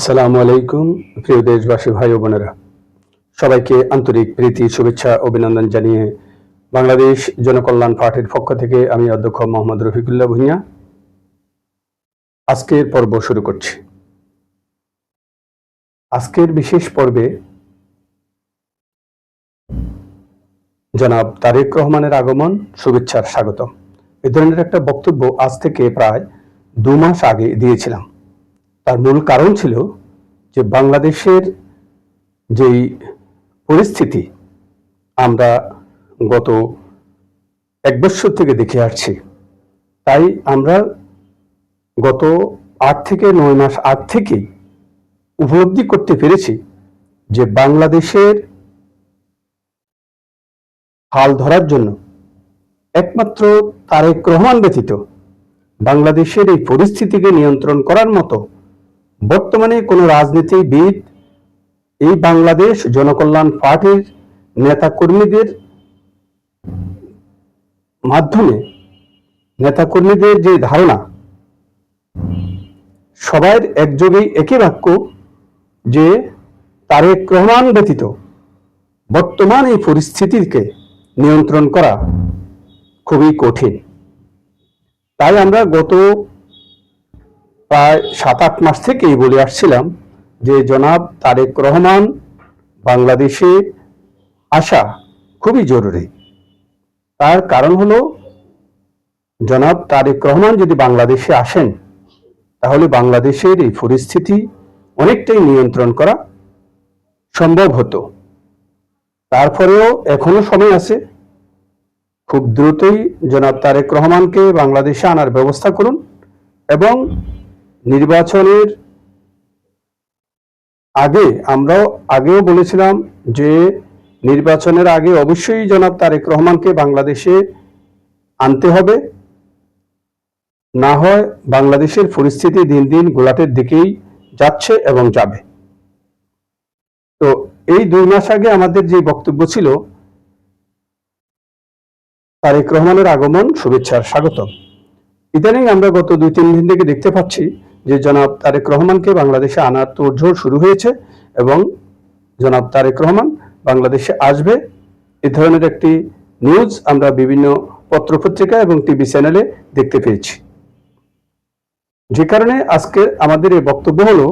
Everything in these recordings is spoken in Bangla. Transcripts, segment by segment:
আসসালামু আলাইকুম, প্রিয় দেশবাসী ভাই ও বোনেরা। সবাইকে আন্তরিক প্রীতি, শুভেচ্ছা, অভিনন্দন জানিয়ে বাংলাদেশ জনকল্যাণ পার্টির পক্ষ থেকে আমি অধ্যক্ষ মোহাম্মদ রফিকুল্লাহ ভুঁইয়া আজকের পর্ব শুরু করছি। আজকের বিশেষ পর্বে জনাব তারেক রহমানের আগমন, শুভেচ্ছার স্বাগতম। এ ধরনের একটা বক্তব্য আজ থেকে প্রায় দু মাস আগে দিয়েছিলাম। তার মূল কারণ ছিল যে বাংলাদেশের যেই পরিস্থিতি, আমরা গত এক বছর থেকে দেখে আসছি। তাই আমরা গত আট থেকে নয় মাস আগ থেকেই উপলব্ধি করতে পেরেছি যে বাংলাদেশের হাল ধরার জন্য একমাত্র তারেক রহমান ব্যতীত বাংলাদেশের এই পরিস্থিতিকে নিয়ন্ত্রণ করার মতো বর্তমানে কোনো রাজনীতিবিদ এই বাংলাদেশ জনকল্যাণ পার্টির নেতাকর্মীদের মাধ্যমে, নেতাকর্মীদের যে ধারণা সবার একযোগেই একই বাক্য যে তারেক রহমান ব্যতীত বর্তমান এই পরিস্থিতিকে নিয়ন্ত্রণ করা খুবই কঠিন। তাই আমরা গত প্রায় সাত আট মাস থেকেই বলে আসছিলাম যে, জনাব তারেক রহমান বাংলাদেশে আসা খুবই জরুরি। তার কারণ হলো, জনাব তারেক রহমান যদি বাংলাদেশে আসেন, তাহলে বাংলাদেশের এই পরিস্থিতি অনেকটাই নিয়ন্ত্রণ করা সম্ভব হতো। তারপরেও এখনও সময় আছে। খুব দ্রুতই জনাব তারেক রহমানকে বাংলাদেশে আনার ব্যবস্থা করুন এবং নির্বাচনের আগে, আমরাও আগেও বলেছিলাম যে নির্বাচনের আগে অবশ্যই জনাব তারেক রহমানকে বাংলাদেশে আনতে হবে। না হয় বাংলাদেশের পরিস্থিতি দিন দিন গোলাটের দিকেই যাচ্ছে এবং যাবে। তো এই দুই মাস আগে আমাদের যে বক্তব্য ছিল, তারেক রহমানের আগমন, শুভেচ্ছার স্বাগতম। ইদানিং আমরা গত দুই তিন দিন থেকে দেখতে পাচ্ছি যে জনাব তারেক রহমানকে বাংলাদেশে আনার তোড়জোড় শুরু হয়েছে এবং জনাব তারেক রহমান বাংলাদেশে আসবে। এ ধরনের একটি নিউজ আমরা বিভিন্ন পত্রপত্রিকা এবং টিভি চ্যানেলে দেখতে পেয়েছি। যে কারণে আজকে আমাদের এই বক্তব্য হলো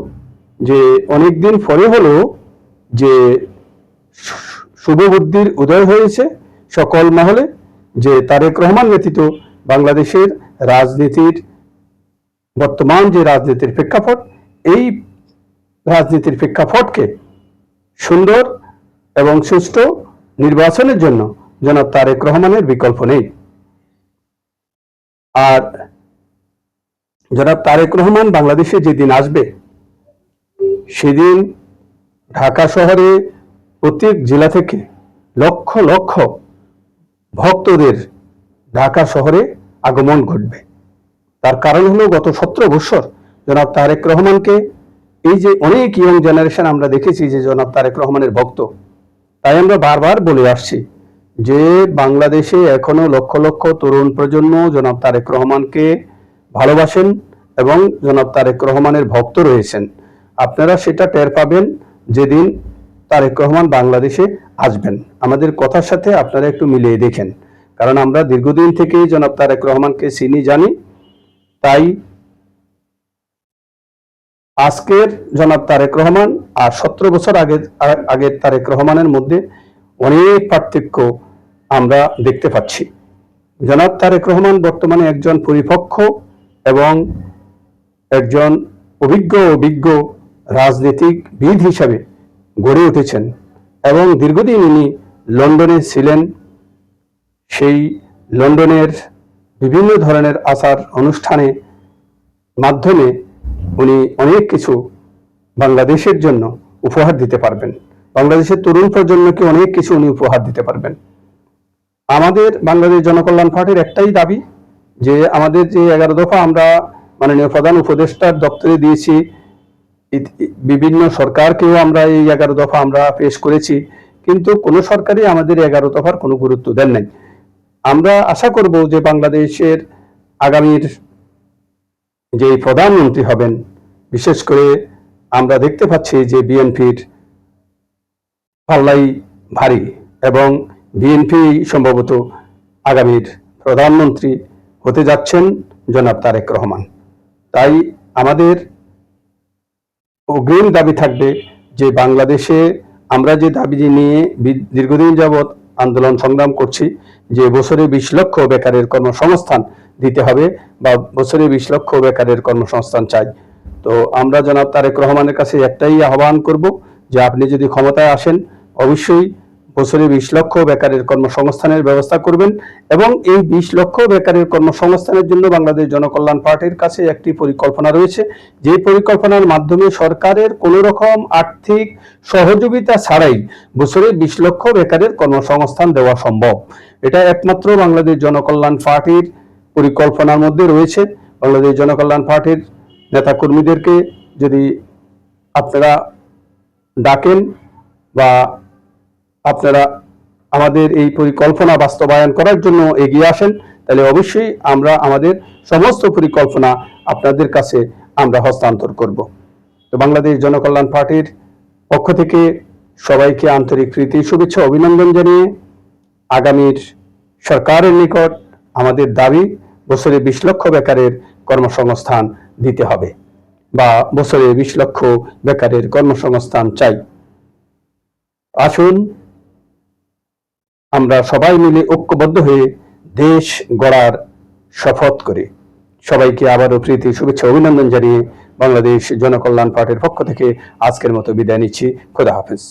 যে অনেকদিন পরে হলো যে শুভবুদ্ধির উদয় হয়েছে সকল মহলে, যে তারেক রহমান ব্যতীত বাংলাদেশের রাজনীতির বর্তমান যে রাজনীতির প্রেক্ষাপট, এই রাজনীতির প্রেক্ষাপটকে সুন্দর এবং সুষ্ঠু নির্বাচনের জন্য জনাব তারেক রহমানের বিকল্প নেই। আর জনাব তারেক রহমান বাংলাদেশে যেদিন আসবে, সেদিন ঢাকা শহরে প্রত্যেক জেলা থেকে লক্ষ লক্ষ ভক্তদের ঢাকা শহরে আগমন ঘটবে। তার কারণ হলো গত সতেরো বছর জনাব তারেক রহমানকে এই যে অনেক ইয়ং জেনারেশন আমরা দেখেছি যে জনাব তারেক রহমানের ভক্ত, তাই আমরা বারবার বলে আসছি যে বাংলাদেশে এখনও লক্ষ লক্ষ তরুণ প্রজন্ম জনাব তারেক রহমানকে ভালোবাসেন এবং জনাব তারেক রহমানের ভক্ত রয়েছেন। আপনারা সেটা টের পাবেন যেদিন তারেক রহমান বাংলাদেশে আসবেন। আমাদের কথার সাথে আপনারা একটু মিলিয়ে দেখেন, কারণ আমরা দীর্ঘদিন থেকেই জনাব তারেক রহমানকে চিনি, জানি। তাই আজকের জনাব তারেক রহমান আর সতেরো বছর আগে, আগের তারেক রহমানের মধ্যে অনেক পার্থক্য আমরা দেখতে পাচ্ছি। জনাব তারেক রহমান বর্তমানে একজন পরিপক্ষ এবং একজন অভিজ্ঞ অভিজ্ঞ রাজনীতিকবিদ হিসাবে গড়ে উঠেছেন এবং দীর্ঘদিন উনি লন্ডনে ছিলেন। সেই লন্ডনের বিভিন্ন ধরনের আচার অনুষ্ঠানে মাধ্যমে উনি অনেক কিছু বাংলাদেশের জন্য উপহার দিতে পারবেন। বাংলাদেশের তরুণ প্রজন্মকে অনেক কিছু উনি উপহার দিতে পারবেন। আমাদের বাংলাদেশ জনকল্যাণ পার্টির একটাই দাবি যে আমাদের যে এগারো দফা আমরা মাননীয় প্রধান উপদেষ্টার দপ্তরে দিয়েছি বিভিন্ন সরকারকেও আমরা এই এগারো দফা আমরা পেশ করেছি, কিন্তু কোনো সরকারই আমাদের এগারো দফার কোনো গুরুত্ব দেন নাই। আমরা আশা করব যে বাংলাদেশের আগামীর যে প্রধানমন্ত্রী হবেন, বিশেষ করে আমরা দেখতে পাচ্ছি যে বিএনপির পাল্লাই ভারী এবং বিএনপি সম্ভবত আগামীর প্রধানমন্ত্রী হতে যাচ্ছেন জনাব তারেক রহমান। তাই আমাদের অগ্রিম দাবি থাকবে যে বাংলাদেশে আমরা যে দাবি নিয়ে দীর্ঘদিন যাবৎ আন্দোলন সংগ্রাম করছি যে বছরে বিশ লক্ষ বেকারের কর্মসংস্থান দিতে হবে বা বছরে বিশ লক্ষ বেকারের কর্মসংস্থান চাই। তো আমরা জনাব তারেক রহমানের কাছে একটাই আহ্বান করব যে আপনি যদি ক্ষমতায় আসেন, অবশ্যই বছরে বিশ লক্ষ বেকারের কর্মসংস্থানের ব্যবস্থা করবেন এবং এই বিশ লক্ষ বেকারের কর্মসংস্থানের জন্য বাংলাদেশ জনকল্যাণ পার্টির কাছে একটি পরিকল্পনা রয়েছে। যে পরিকল্পনার মাধ্যমে সরকারের কোনো রকম আর্থিক সহযোগিতা ছাড়াই বছরে বিশ লক্ষ বেকারের কর্মসংস্থান দেওয়া সম্ভব। এটা একমাত্র বাংলাদেশ জনকল্যাণ পার্টির পরিকল্পনার মধ্যে রয়েছে। বাংলাদেশ জনকল্যাণ পার্টির নেতাকর্মীদেরকে যদি আপনারা ডাকেন বা আপনারা আমাদের এই পরিকল্পনা বাস্তবায়ন করার জন্য এগিয়ে আসেন, তাহলে অবশ্যই আমরা আমাদের সমস্ত পরিকল্পনা আপনাদের কাছে আমরা হস্তান্তর করব। তো বাংলাদেশ জনকল্যাণ পার্টির পক্ষ থেকে সবাইকে আন্তরিক প্রীতি, শুভেচ্ছা, অভিনন্দন জানিয়ে আগামীর সরকারের নিকট আমাদের দাবি, বছরে বিশ লক্ষ বেকারের কর্মসংস্থান দিতে হবে বা বছরে বিশ লক্ষ বেকারের কর্মসংস্থান চাই। আসুন আমরা সবাই মিলে ঐক্যবদ্ধ হয়ে দেশ গড়ার শপথ করি। সবাইকে আবারও প্রীতি, শুভেচ্ছা, অভিনন্দন জানিয়ে বাংলাদেশ জনকল্যাণ পার্টির পক্ষ থেকে আজকের মতো বিদায় নিচ্ছি। খোদা হাফেজ।